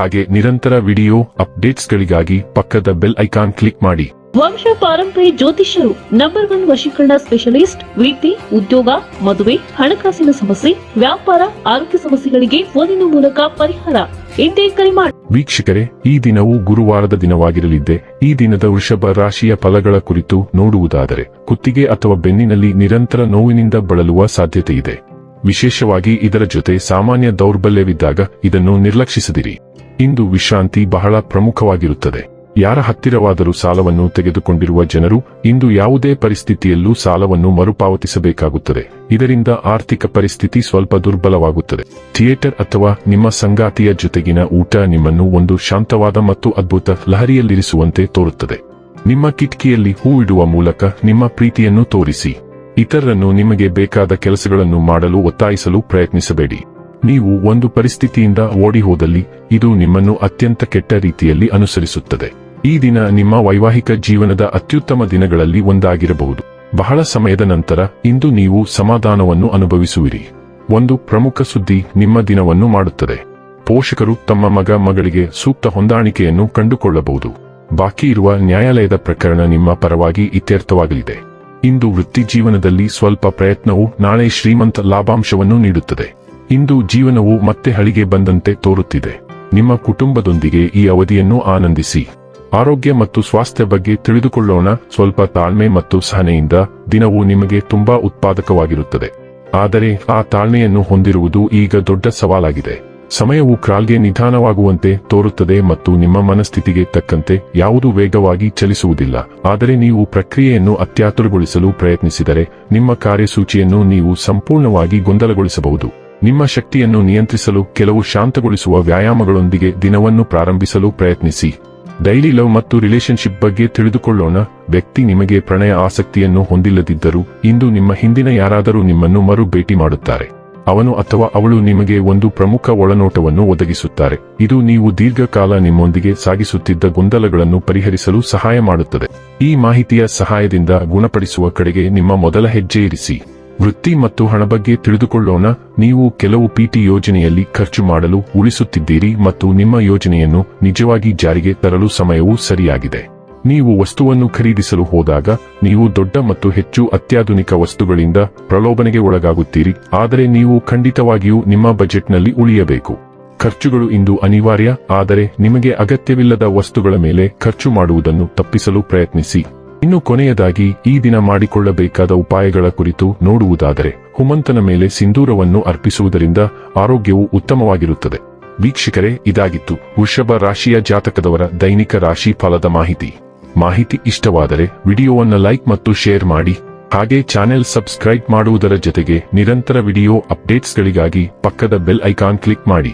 ಹಾಗೆ ನಿರಂತರ ವಿಡಿಯೋ ಅಪ್ಡೇಟ್ಸ್ಗಳಿಗಾಗಿ ಪಕ್ಕದ ಬೆಲ್ ಐಕಾನ್ ಕ್ಲಿಕ್ ಮಾಡಿ. ವಂಶ ಪಾರಂಪರ್ಯ ಜ್ಯೋತಿಷ್ಯರು ನಂಬರ್ ಒನ್ ವಶೀಕರಣ ಸ್ಪೆಷಲಿಸ್ಟ್ ವೃತ್ತಿ ಉದ್ಯೋಗ ಮದುವೆ ಹಣಕಾಸಿನ ಸಮಸ್ಯೆ ವ್ಯಾಪಾರ ಆರೋಗ್ಯ ಸಮಸ್ಯೆಗಳಿಗೆ ಫೋನಿನ ಮೂಲಕ ಪರಿಹಾರ. ಎಂದೇ ಕರೆ ಮಾಡಿ ವೀಕ್ಷಕರೇ ಈ ದಿನವು ಗುರುವಾರದ ದಿನವಾಗಿರಲಿದ್ದೆ. ಈ ದಿನದ ವೃಷಭ ರಾಶಿಯ ಫಲಗಳ ಕುರಿತು ನೋಡುವುದಾದರೆ ಕುತ್ತಿಗೆ ಅಥವಾ ಬೆನ್ನಿನಲ್ಲಿ ನಿರಂತರ ನೋವಿನಿಂದ ಬಳಲುವ ಸಾಧ್ಯತೆ ಇದೆ. ವಿಶೇಷವಾಗಿ ಇದರ ಜೊತೆ ಸಾಮಾನ್ಯ ದೌರ್ಬಲ್ಯವಿದ್ದಾಗ ಇದನ್ನು ನಿರ್ಲಕ್ಷಿಸದಿರಿ. ಇಂದು ವಿಶ್ರಾಂತಿ ಬಹಳ ಪ್ರಮುಖವಾಗಿರುತ್ತದೆ. ಯಾರ ಹತ್ತಿರವಾದರೂ ಸಾಲವನ್ನು ತೆಗೆದುಕೊಂಡಿರುವ ಜನರು ಇಂದು ಯಾವುದೇ ಪರಿಸ್ಥಿತಿಯಲ್ಲೂ ಸಾಲವನ್ನು ಮರುಪಾವತಿಸಬೇಕಾಗುತ್ತದೆ. ಇದರಿಂದ ಆರ್ಥಿಕ ಪರಿಸ್ಥಿತಿ ಸ್ವಲ್ಪ ದುರ್ಬಲವಾಗುತ್ತದೆ. ಥಿಯೇಟರ್ ಅಥವಾ ನಿಮ್ಮ ಸಂಗಾತಿಯ ಜೊತೆಗಿನ ಊಟ ನಿಮ್ಮನ್ನು ಒಂದು ಶಾಂತವಾದ ಮತ್ತು ಅದ್ಭುತ ಲಹರಿಯಲ್ಲಿರಿಸುವಂತೆ ತೋರುತ್ತದೆ. ನಿಮ್ಮ ಕಿಟಕಿಯಲ್ಲಿ ಹೂ ಇಡುವ ಮೂಲಕ ನಿಮ್ಮ ಪ್ರೀತಿಯನ್ನು ತೋರಿಸಿ. ಇತರರನ್ನು ನಿಮಗೆ ಬೇಕಾದ ಕೆಲಸಗಳನ್ನು ಮಾಡಲು ಒತ್ತಾಯಿಸಲು ಪ್ರಯತ್ನಿಸಬೇಡಿ. ನೀವು ಒಂದು ಪರಿಸ್ಥಿತಿಯಿಂದ ಓಡಿ ಹೋದಲ್ಲಿ ಇದು ನಿಮ್ಮನ್ನು ಅತ್ಯಂತ ಕೆಟ್ಟ ರೀತಿಯಲ್ಲಿ ಅನುಸರಿಸುತ್ತದೆ. ಈ ದಿನ ನಿಮ್ಮ ವೈವಾಹಿಕ ಜೀವನದ ಅತ್ಯುತ್ತಮ ದಿನಗಳಲ್ಲಿ ಒಂದಾಗಿರಬಹುದು. ಬಹಳ ಸಮಯದ ನಂತರ ಇಂದು ನೀವು ಸಮಾಧಾನವನ್ನು ಅನುಭವಿಸುವಿರಿ. ಒಂದು ಪ್ರಮುಖ ಸುದ್ದಿ ನಿಮ್ಮ ದಿನವನ್ನು ಮಾಡುತ್ತದೆ. ಪೋಷಕರು ತಮ್ಮ ಮಗ ಮಗಳಿಗೆ ಸೂಕ್ತ ಹೊಂದಾಣಿಕೆಯನ್ನು ಕಂಡುಕೊಳ್ಳಬಹುದು. ಬಾಕಿ ಇರುವ ನ್ಯಾಯಾಲಯದ ಪ್ರಕರಣ ನಿಮ್ಮ ಪರವಾಗಿ ಇತ್ಯರ್ಥವಾಗಲಿದೆ. ಇಂದು ವೃತ್ತಿ ಜೀವನದಲ್ಲಿ ಸ್ವಲ್ಪ ಪ್ರಯತ್ನವು ನಾಳೆ ಶ್ರೀಮಂತ ಲಾಭಾಂಶವನ್ನು ನೀಡುತ್ತದೆ. ಇಂದು ಜೀವನವು ಮತ್ತೆ ಹಳಿಗೆ ಬಂದಂತೆ ತೋರುತ್ತಿದೆ. ನಿಮ್ಮ ಕುಟುಂಬದೊಂದಿಗೆ ಈ ಅವಧಿಯನ್ನು ಆನಂದಿಸಿ. ಆರೋಗ್ಯ ಮತ್ತು ಸ್ವಾಸ್ಥ್ಯ ಬಗ್ಗೆ ತಿಳಿದುಕೊಳ್ಳೋಣ. ಸ್ವಲ್ಪ ತಾಳ್ಮೆ ಮತ್ತು ಸಹನೆಯಿಂದ ದಿನವು ನಿಮಗೆ ತುಂಬಾ ಉತ್ಪಾದಕವಾಗಿರುತ್ತದೆ. ಆದರೆ ಆ ತಾಳ್ಮೆಯನ್ನು ಹೊಂದಿರುವುದು ಈಗ ದೊಡ್ಡ ಸವಾಲಾಗಿದೆ. ಸಮಯವು ಕ್ರಾಲ್ಗೆ ನಿಧಾನವಾಗುವಂತೆ ತೋರುತ್ತದೆ ಮತ್ತು ನಿಮ್ಮ ಮನಸ್ಥಿತಿಗೆ ತಕ್ಕಂತೆ ಯಾವುದು ವೇಗವಾಗಿ ಚಲಿಸುವುದಿಲ್ಲ. ಆದರೆ ನೀವು ಪ್ರಕ್ರಿಯೆಯನ್ನು ಅತ್ಯಾತುರಗೊಳಿಸಲು ಪ್ರಯತ್ನಿಸಿದರೆ ನಿಮ್ಮ ಕಾರ್ಯಸೂಚಿಯನ್ನು ನೀವು ಸಂಪೂರ್ಣವಾಗಿ ಗೊಂದಲಗೊಳಿಸಬಹುದು. ನಿಮ್ಮ ಶಕ್ತಿಯನ್ನು ನಿಯಂತ್ರಿಸಲು ಕೆಲವು ಶಾಂತಗೊಳಿಸುವ ವ್ಯಾಯಾಮಗಳೊಂದಿಗೆ ದಿನವನ್ನು ಪ್ರಾರಂಭಿಸಲು ಪ್ರಯತ್ನಿಸಿ. ಡೈಲಿ ಲವ್ ಮತ್ತು ರಿಲೇಶನ್ಶಿಪ್ ಬಗ್ಗೆ ತಿಳಿದುಕೊಳ್ಳೋಣ. ವ್ಯಕ್ತಿ ನಿಮಗೆ ಪ್ರಣಯ ಆಸಕ್ತಿಯನ್ನು ಹೊಂದಿಲ್ಲದಿದ್ದರೂ ಇಂದು ನಿಮ್ಮ ಹಿಂದಿನ ಯಾರಾದರೂ ನಿಮ್ಮನ್ನು ಮರು ಭೇಟಿ ಮಾಡುತ್ತಾರೆ. ಅವನು ಅಥವಾ ಅವಳು ನಿಮಗೆ ಒಂದು ಪ್ರಮುಖ ಒಳನೋಟವನ್ನು ಒದಗಿಸುತ್ತಾರೆ. ಇದು ನೀವು ದೀರ್ಘಕಾಲ ನಿಮ್ಮೊಂದಿಗೆ ಸಾಗಿಸುತ್ತಿದ್ದ ಗೊಂದಲಗಳನ್ನು ಪರಿಹರಿಸಲು ಸಹಾಯ ಮಾಡುತ್ತದೆ. ಈ ಮಾಹಿತಿಯ ಸಹಾಯದಿಂದ ಗುಣಪಡಿಸುವ ಕಡೆಗೆ ನಿಮ್ಮ ಮೊದಲ ಹೆಜ್ಜೆ ಇರಿಸಿ. ವೃತ್ತಿ ಮತ್ತು ಹಣ ಬಗ್ಗೆ ತಿಳಿದುಕೊಳ್ಳೋಣ. ನೀವು ಕೆಲವು ಪಿಟಿ ಯೋಜನೆಯಲ್ಲಿ ಖರ್ಚು ಮಾಡಲು ಉಳಿಸುತ್ತಿದ್ದೀರಿ ಮತ್ತು ನಿಮ್ಮ ಯೋಜನೆಯನ್ನು ನಿಜವಾಗಿ ಜಾರಿಗೆ ತರಲು ಸಮಯವೂ ಸರಿಯಾಗಿದೆ. ನೀವು ವಸ್ತುವನ್ನು ಖರೀದಿಸಲು ಹೋದಾಗ ನೀವು ದೊಡ್ಡ ಮತ್ತು ಹೆಚ್ಚು ಅತ್ಯಾಧುನಿಕ ವಸ್ತುಗಳಿಂದ ಪ್ರಲೋಭನೆಗೆ ಒಳಗಾಗುತ್ತೀರಿ. ಆದರೆ ನೀವು ಖಂಡಿತವಾಗಿಯೂ ನಿಮ್ಮ ಬಜೆಟ್ನಲ್ಲಿ ಉಳಿಯಬೇಕು. ಖರ್ಚುಗಳು ಇಂದು ಅನಿವಾರ್ಯ, ಆದರೆ ನಿಮಗೆ ಅಗತ್ಯವಿಲ್ಲದ ವಸ್ತುಗಳ ಮೇಲೆ ಖರ್ಚು ಮಾಡುವುದನ್ನು ತಪ್ಪಿಸಲು ಪ್ರಯತ್ನಿಸಿ. ಇನ್ನು ಕೊನೆಯದಾಗಿ ಈ ದಿನ ಮಾಡಿಕೊಳ್ಳಬೇಕಾದ ಉಪಾಯಗಳ ಕುರಿತು ನೋಡುವುದಾದರೆ ಹುಮಂತನ ಮೇಲೆ ಸಿಂಧೂರವನ್ನು ಅರ್ಪಿಸುವುದರಿಂದ ಆರೋಗ್ಯವು ಉತ್ತಮವಾಗಿರುತ್ತದೆ. ವೀಕ್ಷಕರೇ, ಇದಾಗಿತ್ತು ವೃಷಭ ರಾಶಿಯ ಜಾತಕದವರ ದೈನಿಕ ರಾಶಿ ಫಲದ ಮಾಹಿತಿ. ಮಾಹಿತಿ ಇಷ್ಟವಾದರೆ ವಿಡಿಯೋವನ್ನು ಲೈಕ್ ಮತ್ತು ಶೇರ್ ಮಾಡಿ, ಹಾಗೆ ಚಾನೆಲ್ ಸಬ್ಸ್ಕ್ರೈಬ್ ಮಾಡುವುದರ ಜೊತೆಗೆ ನಿರಂತರ ವಿಡಿಯೋ ಅಪ್ಡೇಟ್ಸ್ಗಳಿಗಾಗಿ ಪಕ್ಕದ ಬೆಲ್ ಐಕಾನ್ ಕ್ಲಿಕ್ ಮಾಡಿ.